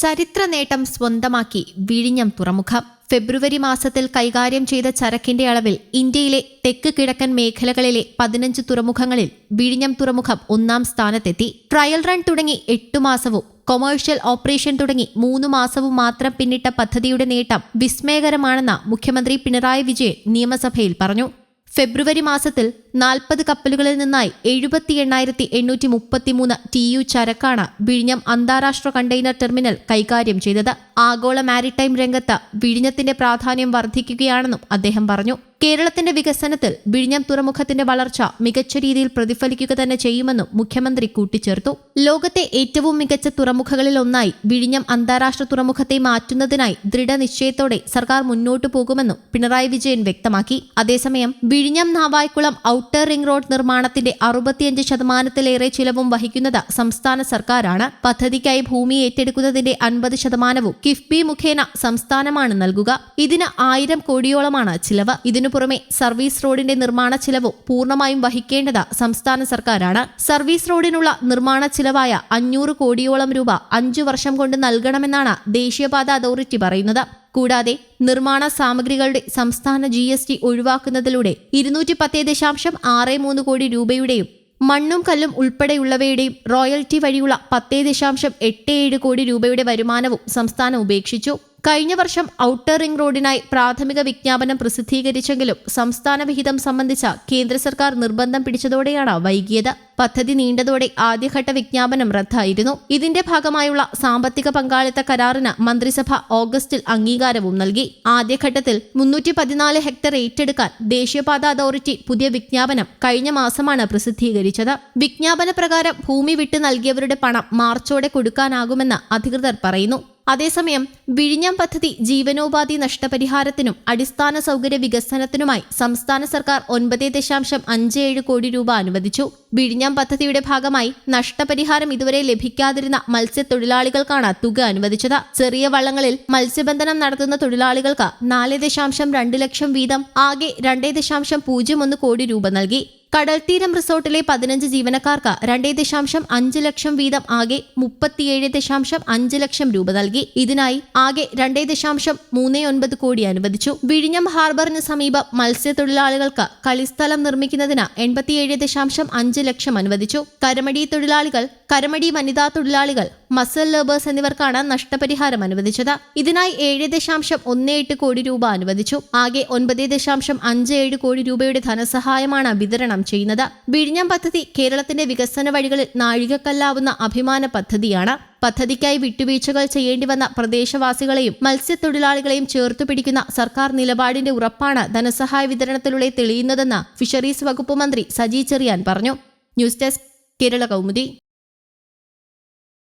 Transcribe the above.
ചരിത്ര നേട്ടം സ്വന്തമാക്കി വിഴിഞ്ഞം തുറമുഖം. ഫെബ്രുവരി മാസത്തിൽ കൈകാര്യം ചെയ്ത ചരക്കിന്റെ അളവിൽ ഇന്ത്യയിലെ തെക്ക് കിഴക്കൻ മേഖലകളിലെ പതിനഞ്ച് തുറമുഖങ്ങളിൽ വിഴിഞ്ഞം തുറമുഖം ഒന്നാം സ്ഥാനത്തെത്തി. ട്രയൽ റൺ തുടങ്ങി എട്ടു മാസവും കൊമേഴ്ഷ്യൽ ഓപ്പറേഷൻ തുടങ്ങി മൂന്ന് മാസവും മാത്രം പിന്നിട്ട പദ്ധതിയുടെ നേട്ടം വിസ്മയകരമാണെന്ന് മുഖ്യമന്ത്രി പിണറായി വിജയൻ നിയമസഭയിൽ പറഞ്ഞു. ഫെബ്രുവരി മാസത്തിൽ നാൽപ്പത് കപ്പലുകളിൽ നിന്നായി എഴുപത്തി എണ്ണായിരത്തി എണ്ണൂറ്റി മുപ്പത്തിമൂന്ന് ടി യു ചരക്കാണ് വിഴിഞ്ഞം അന്താരാഷ്ട്ര കണ്ടെയ്നർ ടെർമിനൽ കൈകാര്യം ചെയ്തത്. ആഗോള മാരിടൈം രംഗത്ത് വിഴിഞ്ഞത്തിന്റെ പ്രാധാന്യം വർദ്ധിക്കുകയാണെന്നും അദ്ദേഹം പറഞ്ഞു. കേരളത്തിന്റെ വികസനത്തിൽ വിഴിഞ്ഞം തുറമുഖത്തിന്റെ വളർച്ച മികച്ച രീതിയിൽ പ്രതിഫലിക്കുക തന്നെ ചെയ്യുമെന്നും മുഖ്യമന്ത്രി കൂട്ടിച്ചേർത്തു. ലോകത്തെ ഏറ്റവും മികച്ച തുറമുഖങ്ങളിൽ ഒന്നായി വിഴിഞ്ഞം അന്താരാഷ്ട്ര തുറമുഖത്തെ മാറ്റുന്നതിനായി ദൃഢനിശ്ചയത്തോടെ സർക്കാർ മുന്നോട്ടു പോകുമെന്നും പിണറായി വിജയൻ വ്യക്തമാക്കി. അതേസമയം വിഴിഞ്ഞം നാവായ്ക്കുളം ഔട്ടർ റിംഗ് റോഡ് നിർമ്മാണത്തിന്റെ അറുപത്തിയഞ്ച് ശതമാനത്തിലേറെ ചിലവും വഹിക്കുന്നത് സംസ്ഥാന സർക്കാരാണ്. പദ്ധതിക്കായി ഭൂമി ഏറ്റെടുക്കുന്നതിന്റെ അൻപത് ശതമാനവും കിഫ്ബി മുഖേന സംസ്ഥാനമാണ് നൽകുക. ഇതിന് ആയിരം കോടിയോളമാണ് ചിലവ്. ഇതിനു പുറമെ സർവീസ് റോഡിന്റെ നിർമ്മാണ ചിലവും പൂർണമായും വഹിക്കേണ്ടത് സംസ്ഥാന സർക്കാരാണ്. സർവീസ് റോഡിനുള്ള നിർമ്മാണ ചിലവായ അഞ്ഞൂറ് കോടിയോളം രൂപ അഞ്ചു വർഷം കൊണ്ട് നൽകണമെന്നാണ് ദേശീയപാത അതോറിറ്റി പറയുന്നത്. കൂടാതെ നിർമ്മാണ സാമഗ്രികളുടെ സംസ്ഥാന ജി എസ് ടി ഒഴിവാക്കുന്നതിലൂടെ ഇരുന്നൂറ്റി പത്ത് ദശാംശം ആറ് മൂന്ന് കോടി രൂപയുടെയും മണ്ണും കല്ലും ഉൾപ്പെടെയുള്ളവയുടെയും റോയൽറ്റി വഴിയുള്ള പത്തേ ദശാംശം എട്ട് ഏഴ് കോടി രൂപയുടെ വരുമാനവും സംസ്ഥാനം ഉപേക്ഷിച്ചു. കഴിഞ്ഞ വർഷം ഔട്ടർ റിംഗ് റോഡിനായി പ്രാഥമിക വിജ്ഞാപനം പ്രസിദ്ധീകരിച്ചെങ്കിലും സംസ്ഥാന വിഹിതം സംബന്ധിച്ച കേന്ദ്ര സർക്കാർ നിർബന്ധം പിടിച്ചതോടെയാണ് വൈകിയത്. പദ്ധതി നീണ്ടതോടെ ആദ്യഘട്ട വിജ്ഞാപനം റദ്ദായിരുന്നു. ഇതിന്റെ ഭാഗമായുള്ള സാമ്പത്തിക പങ്കാളിത്ത കരാറിന് മന്ത്രിസഭ ഓഗസ്റ്റിൽ അംഗീകാരവും നൽകി. ആദ്യഘട്ടത്തിൽ മുന്നൂറ്റി പതിനാല് ഹെക്ടർ ഏറ്റെടുക്കാൻ ദേശീയപാത അതോറിറ്റി പുതിയ വിജ്ഞാപനം കഴിഞ്ഞ മാസമാണ് പ്രസിദ്ധീകരിച്ചത്. വിജ്ഞാപന പ്രകാരം ഭൂമി വിട്ടു നൽകിയവരുടെ പണം മാർച്ചോടെ കൊടുക്കാനാകുമെന്ന് അധികൃതർ പറയുന്നു. അതേസമയം വിഴിഞ്ഞം പദ്ധതി ജീവനോപാധി നഷ്ടപരിഹാരത്തിനും അടിസ്ഥാന സൗകര്യ വികസനത്തിനുമായി സംസ്ഥാന സർക്കാർ ഒൻപത് ദശാംശം അഞ്ച് ഏഴ് കോടി രൂപ അനുവദിച്ചു. വിഴിഞ്ഞം പദ്ധതിയുടെ ഭാഗമായി നഷ്ടപരിഹാരം ഇതുവരെ ലഭിക്കാതിരുന്ന മത്സ്യത്തൊഴിലാളികൾക്കാണ് തുക അനുവദിച്ചത്. ചെറിയ വള്ളങ്ങളിൽ മത്സ്യബന്ധനം നടത്തുന്ന തൊഴിലാളികൾക്ക് നാല് ദശാംശം രണ്ട് ലക്ഷം വീതം ആകെ രണ്ടേ ദശാംശം പൂജ്യം ഒന്ന് കോടി രൂപ നൽകി. കടൽത്തീരം റിസോർട്ടിലെ പതിനഞ്ച് ജീവനക്കാർക്ക് രണ്ടേ ദശാംശം അഞ്ച് ലക്ഷം വീതം ആകെ മുപ്പത്തിയേഴ് ദശാംശം അഞ്ച് ലക്ഷം രൂപ നൽകി. ഇതിനായി ആകെ രണ്ടേ ദശാംശം മൂന്ന് ഒൻപത് കോടി അനുവദിച്ചു. വിഴിഞ്ഞം ഹാർബറിന് സമീപം മത്സ്യത്തൊഴിലാളികൾക്ക് കളിസ്ഥലം നിർമ്മിക്കുന്നതിന് എൺപത്തിയേഴ് ദശാംശം അഞ്ച് ലക്ഷം അനുവദിച്ചു. കരമടി തൊഴിലാളികൾ കരമടി വനിതാ തൊഴിലാളികൾ മസൽ ലേബേഴ്സ് എന്നിവർക്കാണ് നഷ്ടപരിഹാരം അനുവദിച്ചത്. ഇതിനായി ഏഴ് ദശാംശം ഒന്ന് എട്ട് കോടി രൂപ അനുവദിച്ചു. ആകെ ഒൻപത് ദശാംശം അഞ്ച് ഏഴ് കോടി രൂപയുടെ ധനസഹായമാണ് വിതരണം ചെയ്യുന്നത്. വിഴിഞ്ഞം പദ്ധതി കേരളത്തിന്റെ വികസന വഴികളിൽ നാഴികക്കല്ലാവുന്ന അഭിമാന പദ്ധതിയാണ്. പദ്ധതിക്കായി വിട്ടുവീഴ്ചകൾ ചെയ്യേണ്ടി വന്ന പ്രദേശവാസികളെയും മത്സ്യത്തൊഴിലാളികളെയും ചേർത്തു പിടിക്കുന്ന സർക്കാർ നിലപാടിന്റെ ഉറപ്പാണ് ധനസഹായ വിതരണത്തിലൂടെ തെളിയുന്നതെന്ന് ഫിഷറീസ് വകുപ്പ് മന്ത്രി സജി ചെറിയാൻ പറഞ്ഞു. News desk Kerala Kaumudi.